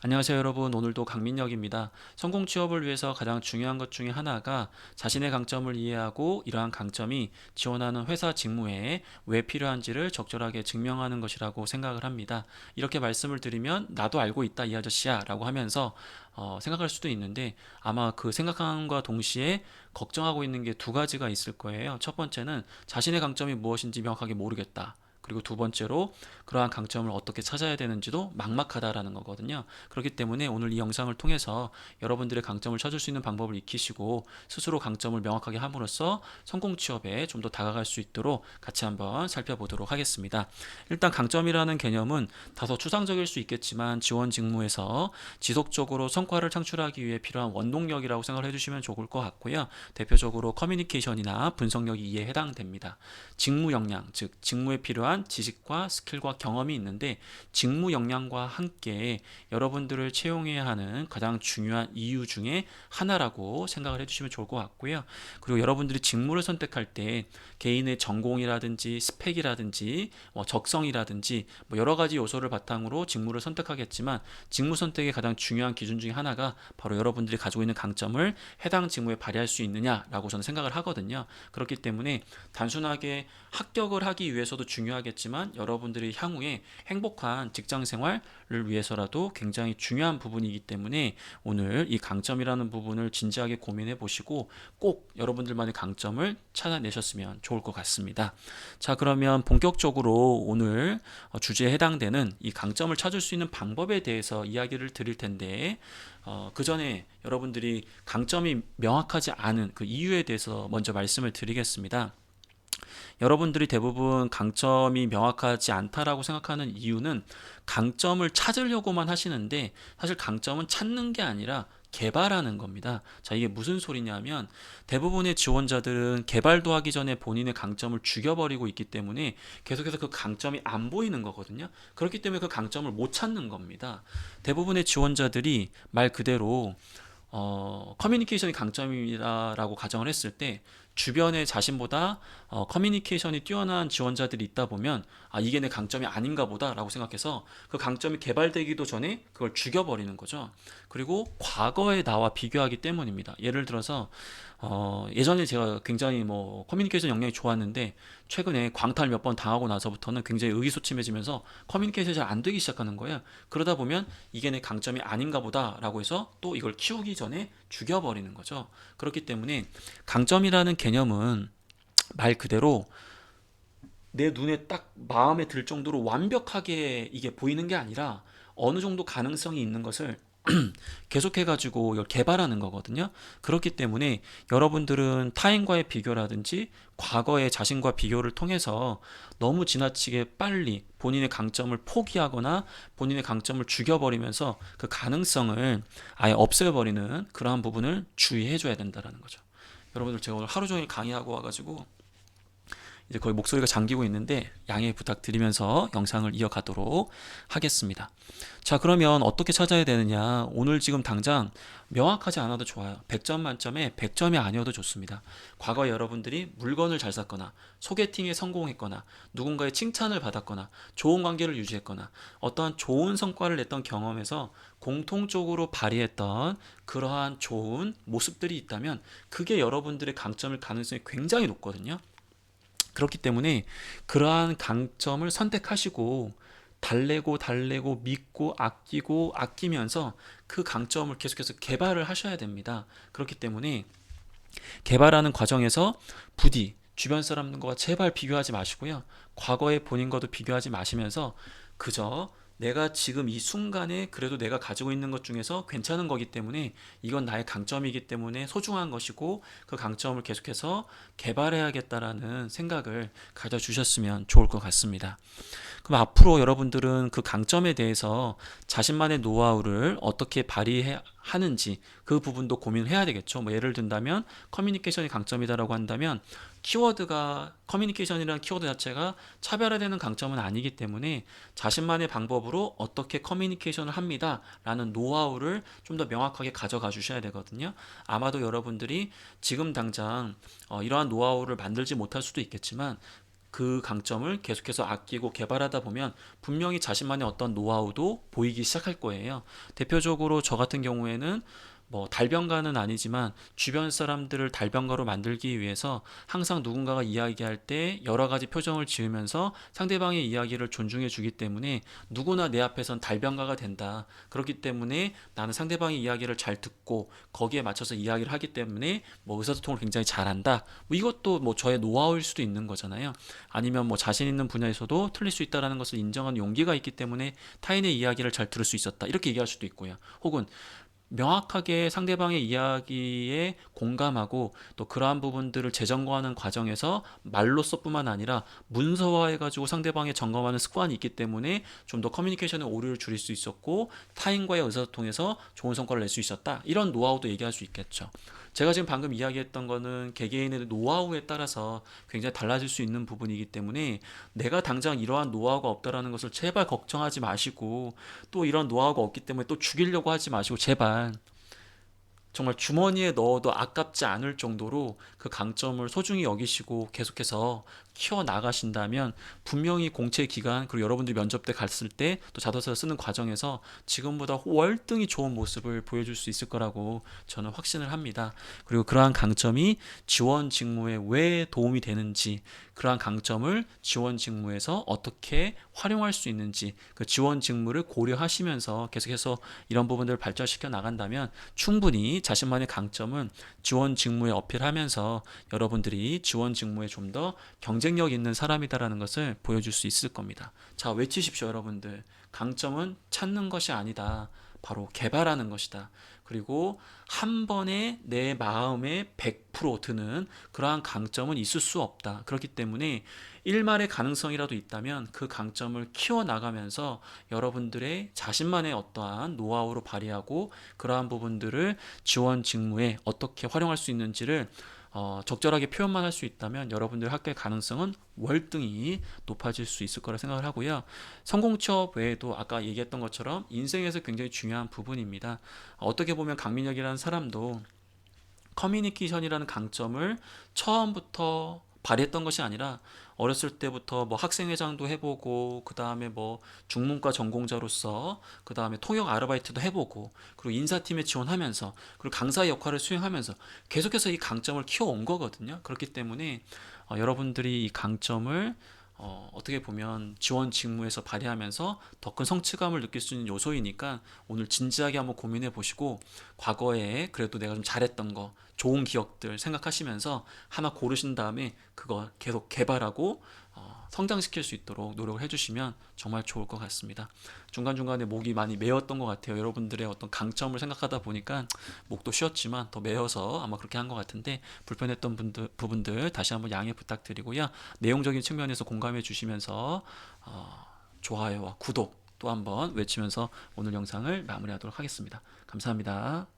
안녕하세요 여러분 오늘도 강민혁입니다. 성공 취업을 위해서 가장 중요한 것 중에 하나가 자신의 강점을 이해하고 이러한 강점이 지원하는 회사 직무에 왜 필요한지를 적절하게 증명하는 것이라고 생각을 합니다. 이렇게 말씀을 드리면 나도 알고 있다 이 아저씨야 라고 하면서 어, 생각할 수도 있는데 아마 그 생각함과 동시에 걱정하고 있는 게 두 가지가 있을 거예요. 첫 번째는 자신의 강점이 무엇인지 명확하게 모르겠다. 그리고 두 번째로 그러한 강점을 어떻게 찾아야 되는지도 막막하다라는 거거든요. 그렇기 때문에 오늘 이 영상을 통해서 여러분들의 강점을 찾을 수 있는 방법을 익히시고 스스로 강점을 명확하게 함으로써 성공 취업에 좀 더 다가갈 수 있도록 같이 한번 살펴보도록 하겠습니다. 일단 강점이라는 개념은 다소 추상적일 수 있겠지만 지원 직무에서 지속적으로 성과를 창출하기 위해 필요한 원동력이라고 생각을 해주시면 좋을 것 같고요. 대표적으로 커뮤니케이션이나 분석력이 이에 해당됩니다. 직무 역량, 즉 직무에 필요한 지식과 스킬과 경험이 있는데 직무 역량과 함께 여러분들을 채용해야 하는 가장 중요한 이유 중에 하나라고 생각을 해주시면 좋을 것 같고요. 그리고 여러분들이 직무를 선택할 때 개인의 전공이라든지 스펙이라든지 뭐 적성이라든지 뭐 여러 가지 요소를 바탕으로 직무를 선택하겠지만 직무 선택의 가장 중요한 기준 중에 하나가 바로 여러분들이 가지고 있는 강점을 해당 직무에 발휘할 수 있느냐라고 저는 생각을 하거든요. 그렇기 때문에 단순하게 합격을 하기 위해서도 중요하 겠지만 여러분들이 향후에 행복한 직장 생활을 위해서라도 굉장히 중요한 부분이기 때문에 오늘 이 강점이라는 부분을 진지하게 고민해 보시고 꼭 여러분들만의 강점을 찾아내셨으면 좋을 것 같습니다. 자, 그러면 본격적으로 오늘 주제에 해당되는 이 강점을 찾을 수 있는 방법에 대해서 이야기를 드릴 텐데 어, 그 전에 여러분들이 강점이 명확하지 않은 그 이유에 대해서 먼저 말씀을 드리겠습니다. 여러분들이 대부분 강점이 명확하지 않다라고 생각하는 이유는 강점을 찾으려고만 하시는데 사실 강점은 찾는 게 아니라 개발하는 겁니다. 자, 이게 무슨 소리냐면 대부분의 지원자들은 개발도 하기 전에 본인의 강점을 죽여버리고 있기 때문에 계속해서 그 강점이 안 보이는 거거든요. 그렇기 때문에 그 강점을 못 찾는 겁니다. 대부분의 지원자들이 말 그대로 어, 커뮤니케이션이 강점이라고 가정을 했을 때 주변에 자신보다 어, 커뮤니케이션이 뛰어난 지원자들이 있다 보면 아 이게 내 강점이 아닌가 보다라고 생각해서 그 강점이 개발되기도 전에 그걸 죽여버리는 거죠. 그리고 과거의 나와 비교하기 때문입니다. 예를 들어서 어, 예전에 제가 굉장히 뭐 커뮤니케이션 역량이 좋았는데 최근에 광탈 몇 번 당하고 나서부터는 굉장히 의기소침해지면서 커뮤니케이션이 잘 안 되기 시작하는 거예요. 그러다 보면 이게 내 강점이 아닌가 보다라고 해서 또 이걸 키우기 전에 죽여버리는 거죠. 그렇기 때문에 강점이라는 개 념은 말 그대로 내 눈에 딱 마음에 들 정도로 완벽하게 이게 보이는 게 아니라 어느 정도 가능성이 있는 것을 계속해가지고 개발하는 거거든요. 그렇기 때문에 여러분들은 타인과의 비교라든지 과거의 자신과 비교를 통해서 너무 지나치게 빨리 본인의 강점을 포기하거나 본인의 강점을 죽여버리면서 그 가능성을 아예 없애버리는 그러한 부분을 주의해줘야 된다라는 거죠. 여러분들 제가 오늘 하루 종일 강의하고 와가지고 이제 거의 목소리가 잠기고 있는데 양해 부탁드리면서 영상을 이어가도록 하겠습니다. 자, 그러면 어떻게 찾아야 되느냐? 오늘 지금 당장 명확하지 않아도 좋아요. 100점 만점에 100점이 아니어도 좋습니다. 과거 여러분들이 물건을 잘 샀거나 소개팅에 성공했거나 누군가의 칭찬을 받았거나 좋은 관계를 유지했거나 어떠한 좋은 성과를 냈던 경험에서 공통적으로 발휘했던 그러한 좋은 모습들이 있다면 그게 여러분들의 강점일 가능성이 굉장히 높거든요. 그렇기 때문에 그러한 강점을 선택하시고 달래고 달래고 믿고 아끼고 아끼면서 그 강점을 계속해서 개발을 하셔야 됩니다. 그렇기 때문에 개발하는 과정에서 부디 주변 사람들과 제발 비교하지 마시고요. 과거의 본인과도 비교하지 마시면서 그저 내가 지금 이 순간에 그래도 내가 가지고 있는 것 중에서 괜찮은 거기 때문에 이건 나의 강점이기 때문에 소중한 것이고 그 강점을 계속해서 개발해야겠다라는 생각을 가져주셨으면 좋을 것 같습니다. 그럼 앞으로 여러분들은 그 강점에 대해서 자신만의 노하우를 어떻게 발휘하는지 그 부분도 고민을 해야 되겠죠. 뭐 예를 든다면 커뮤니케이션이 강점이다라고 한다면 키워드가 커뮤니케이션이라는 키워드 자체가 차별화되는 강점은 아니기 때문에 자신만의 방법으로 어떻게 커뮤니케이션을 합니다라는 노하우를 좀 더 명확하게 가져가 주셔야 되거든요. 아마도 여러분들이 지금 당장 어, 이러한 노하우를 만들지 못할 수도 있겠지만 그 강점을 계속해서 아끼고 개발하다 보면 분명히 자신만의 어떤 노하우도 보이기 시작할 거예요. 대표적으로 저 같은 경우에는 뭐 달변가는 아니지만 주변 사람들을 달변가로 만들기 위해서 항상 누군가가 이야기할 때 여러 가지 표정을 지으면서 상대방의 이야기를 존중해 주기 때문에 누구나 내 앞에선 달변가가 된다. 그렇기 때문에 나는 상대방의 이야기를 잘 듣고 거기에 맞춰서 이야기를 하기 때문에 뭐 의사소통을 굉장히 잘한다. 뭐 이것도 뭐 저의 노하우일 수도 있는 거잖아요. 아니면 뭐 자신 있는 분야에서도 틀릴 수 있다라는 것을 인정하는 용기가 있기 때문에 타인의 이야기를 잘 들을 수 있었다. 이렇게 얘기할 수도 있고요. 혹은 명확하게 상대방의 이야기에 공감하고 또 그러한 부분들을 재점검하는 과정에서 말로써뿐만 아니라 문서화해가지고 상대방의 점검하는 습관이 있기 때문에 좀 더 커뮤니케이션의 오류를 줄일 수 있었고 타인과의 의사소통에서 좋은 성과를 낼 수 있었다. 이런 노하우도 얘기할 수 있겠죠. 제가 지금 방금 이야기했던 거는 개개인의 노하우에 따라서 굉장히 달라질 수 있는 부분이기 때문에 내가 당장 이러한 노하우가 없다라는 것을 제발 걱정하지 마시고 또 이런 노하우가 없기 때문에 또 죽이려고 하지 마시고 제발 정말 주머니에 넣어도 아깝지 않을 정도로 그 강점을 소중히 여기시고 계속해서 키워 나가신다면 분명히 공채 기간 그리고 여러분들이 면접 때 갔을 때 또 자소서를 쓰는 과정에서 지금보다 월등히 좋은 모습을 보여줄 수 있을 거라고 저는 확신을 합니다. 그리고 그러한 강점이 지원 직무에 왜 도움이 되는지 그러한 강점을 지원 직무에서 어떻게 활용할 수 있는지 그 지원 직무를 고려하시면서 계속해서 이런 부분들을 발전시켜 나간다면 충분히 자신만의 강점은 지원 직무에 어필하면서 여러분들이 지원 직무에 좀 더 경 쟁력 있는 사람이다라는 것을 보여줄 수 있을 겁니다. 자, 외치십시오, 여러분들. 강점은 찾는 것이 아니다. 바로 개발하는 것이다. 그리고 한 번에 내 마음에 100% 드는 그러한 강점은 있을 수 없다. 그렇기 때문에 일말의 가능성이라도 있다면 그 강점을 키워나가면서 여러분들의 자신만의 어떠한 노하우로 발휘하고 그러한 부분들을 지원 직무에 어떻게 활용할 수 있는지를 어, 적절하게 표현만 할 수 있다면 여러분들 학교의 가능성은 월등히 높아질 수 있을 거라 생각을 하고요. 성공 취업 외에도 아까 얘기했던 것처럼 인생에서 굉장히 중요한 부분입니다. 어떻게 보면 강민혁이라는 사람도 커뮤니케이션이라는 강점을 처음부터 발휘했던 것이 아니라 어렸을 때부터 뭐 학생회장도 해보고 그 다음에 뭐 중문과 전공자로서 그 다음에 통역 아르바이트도 해보고 그리고 인사팀에 지원하면서 그리고 강사의 역할을 수행하면서 계속해서 이 강점을 키워온 거거든요. 그렇기 때문에 어, 여러분들이 이 강점을 어, 어떻게 보면 지원 직무에서 발휘하면서 더 큰 성취감을 느낄 수 있는 요소이니까 오늘 진지하게 한번 고민해 보시고 과거에 그래도 내가 좀 잘했던 거 좋은 기억들 생각하시면서 하나 고르신 다음에 그거 계속 개발하고 어, 성장시킬 수 있도록 노력을 해주시면 정말 좋을 것 같습니다. 중간중간에 목이 많이 메었던 것 같아요. 여러분들의 어떤 강점을 생각하다 보니까 목도 쉬었지만 더 메어서 아마 그렇게 한 것 같은데 불편했던 분들, 부분들 다시 한번 양해 부탁드리고요. 내용적인 측면에서 공감해 주시면서 어, 좋아요와 구독 또 한번 외치면서 오늘 영상을 마무리하도록 하겠습니다. 감사합니다.